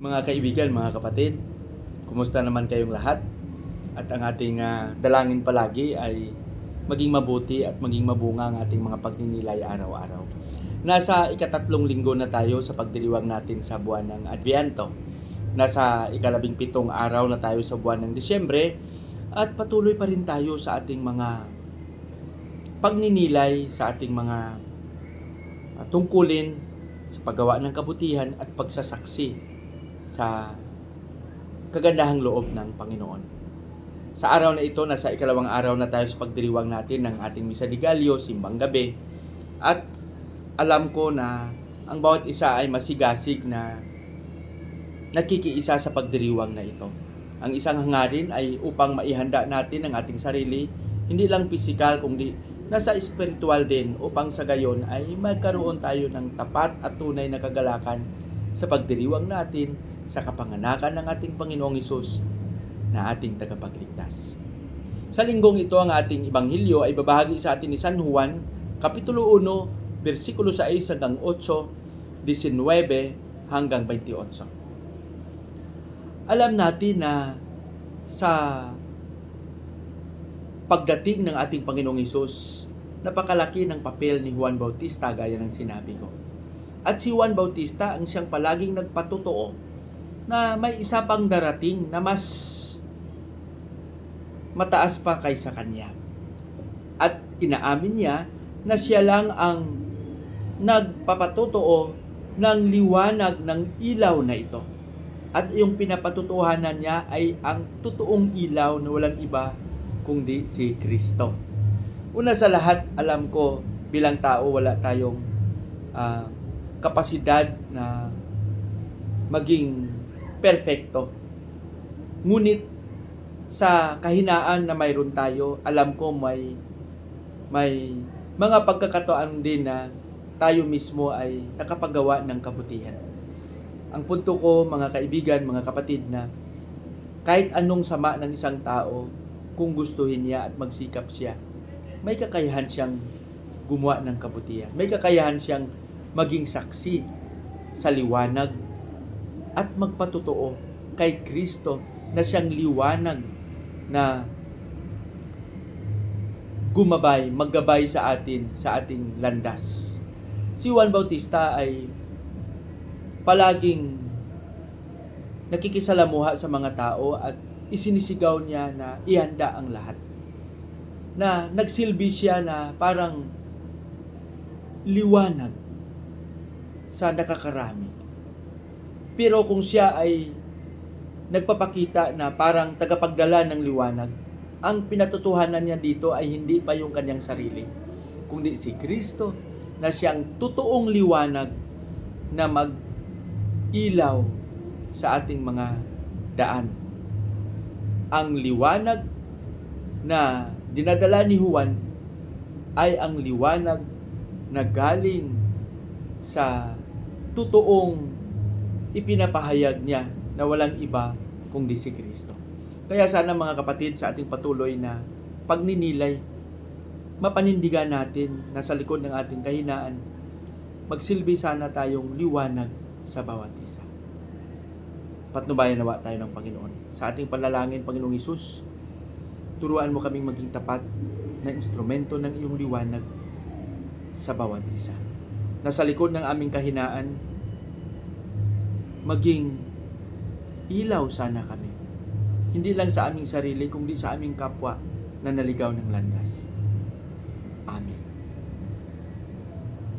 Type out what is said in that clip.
Mga kaibigan, mga kapatid, kumusta naman kayong lahat? At ang ating ah, dalangin palagi ay maging mabuti at maging mabunga ang ating mga pagninilay araw-araw. Nasa ikatatlong linggo na tayo sa pagdiriwang natin sa buwan ng Adviento. Nasa ikalabing pitong araw na tayo sa buwan ng Disyembre at patuloy pa rin tayo sa ating mga pagninilay, sa ating mga ah, tungkulin sa paggawa ng kabutihan at pagsasaksi sa kagandahang loob ng Panginoon. Sa araw na ito, nasa ikalawang araw na tayo sa pagdiriwang natin ng ating Misa de Gallo, Simbang Gabi. At alam ko na ang bawat isa ay masigasig na nakikiisa sa pagdiriwang na ito. Ang isang hangarin ay upang maihanda natin ang ating sarili, hindi lang pisikal kundi nasa espiritual din upang sa gayon ay magkaroon tayo ng tapat at tunay na kagalakan sa pagdiriwang natin sa kapanganakan ng ating Panginoong Isus na ating tagapagligtas. Sa linggong ito ang ating ibanghilyo ay babahagi sa atin ni San Juan, Kapitulo 1, versikulo 6 hanggang 8, 19 hanggang 28. Alam natin na sa pagdating ng ating Panginoong Isus, napakalaki ng papel ni Juan Bautista gaya ng sinabi ko. At si Juan Bautista ang siyang palaging nagpatotoo na may isa pang darating na mas mataas pa kaysa kanya. At inaamin niya na siya lang ang nagpapatotoo ng liwanag ng ilaw na ito. At yung pinapatutuhanan niya ay ang totoong ilaw na walang iba kundi si Kristo. Una sa lahat, alam ko bilang tao wala tayong ah, kapasidad na maging perfecto. Ngunit sa kahinaan na mayroon tayo, alam ko may may mga pagkakataon din na tayo mismo ay nakapagawa ng kabutihan. Ang punto ko, mga kaibigan, mga kapatid, na kahit anong sama ng isang tao, kung gustuhin niya at magsikap siya, may kakayahan siyang gumawa ng kabutihan. May kakayahan siyang maging saksi sa liwanag at magpatotoo kay Kristo na siyang liwanag na gumabay, maggabay sa atin sa ating landas. Si Juan Bautista ay palaging nakikisalamuha sa mga tao at isinisigaw niya na ihanda ang lahat. Na nagsilbi siya na parang liwanag sa nakakarami. Pero kung siya ay nagpapakita na parang tagapagdala ng liwanag, ang pinatutuhanan niya dito ay hindi pa yung kanyang sarili, kundi si Kristo na siyang totoong liwanag na mag-ilaw sa ating mga daan. Ang liwanag na dinadala ni Juan ay ang liwanag na galing sa totoong ipinapahayag niya na walang iba kundi si Kristo. Kaya sana mga kapatid sa ating patuloy na pagninilay, mapanindigan natin na sa likod ng ating kahinaan, magsilbi sana tayong liwanag sa bawat isa. Patnubayan nawa tayo ng Panginoon. Sa ating panalangin, Panginoong Isus, turuan mo kaming maging tapat na instrumento ng iyong liwanag sa bawat isa. Na sa likod ng aming kahinaan, maging ilaw sana kami. Hindi lang sa aming sarili, kundi sa aming kapwa na naligaw ng landas. Amen.